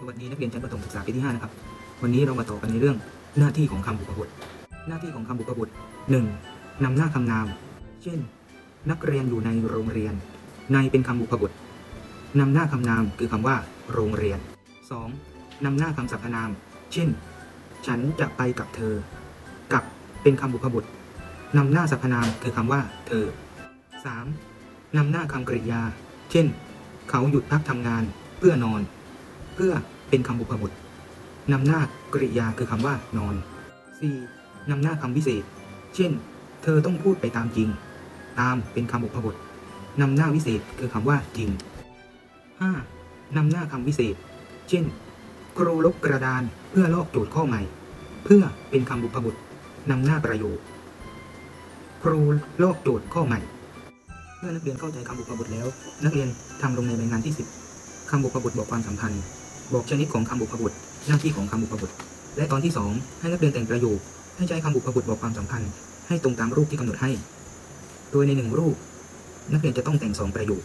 สวัสดีนักเรียนชั้นประถมศึกษาปีที่ 5 นะครับ วันนี้เรามาต่อกันในเรื่องหน้าที่ของคำบุพบท หน้าที่ของคำบุพบท 1. นำหน้าคำนาม เช่น นักเรียนอยู่ในโรงเรียน ในเป็นคำบุพบทนำหน้าคำนามคือคำว่า โรงเรียน 2. นำหน้าคำสรรพนาม เช่น ฉันจะไปกับเธอ กับเป็นคำบุพบทนำหน้าสรรพนามคือคำว่า เธอ 3. นำหน้าคำกริยา เช่น เขาหยุดพักทำงานเพื่อนอน เพื่อเป็นคำบุพบทนำหน้ากริยาคือคำว่านอน 4. นำหน้าคำวิเศษ เช่น เธอต้องพูดไปตามจริง ตามเป็นคำบุพบทนำหน้าวิเศษคือคำว่าจริง 5. นำหน้าคำวิเศษ เช่น ครูลบกระดานเพื่อลอกโจทย์ข้อใหม่ เพื่อเป็นคำบุพบทนำหน้าประโยค ครูลอกโจทย์ข้อใหม่ เมื่อนักเรียนเข้าใจคำบุพบทแล้ว นักเรียนทำลงในใบงานที่ 10คำบุพบทบอกความสัมพันธ์ บอกชนิดของคำบุพบทหน้าที่ของคำบุพบทและตอนที่ 2 ให้นักเรียนแต่งประโยค ให้ใช้คำบุพบทบอกความสัมพันธ์ให้ตรงตามรูปที่กำหนดให้ โดยในหนึ่งรูป นักเรียนจะต้องแต่งสองประโยค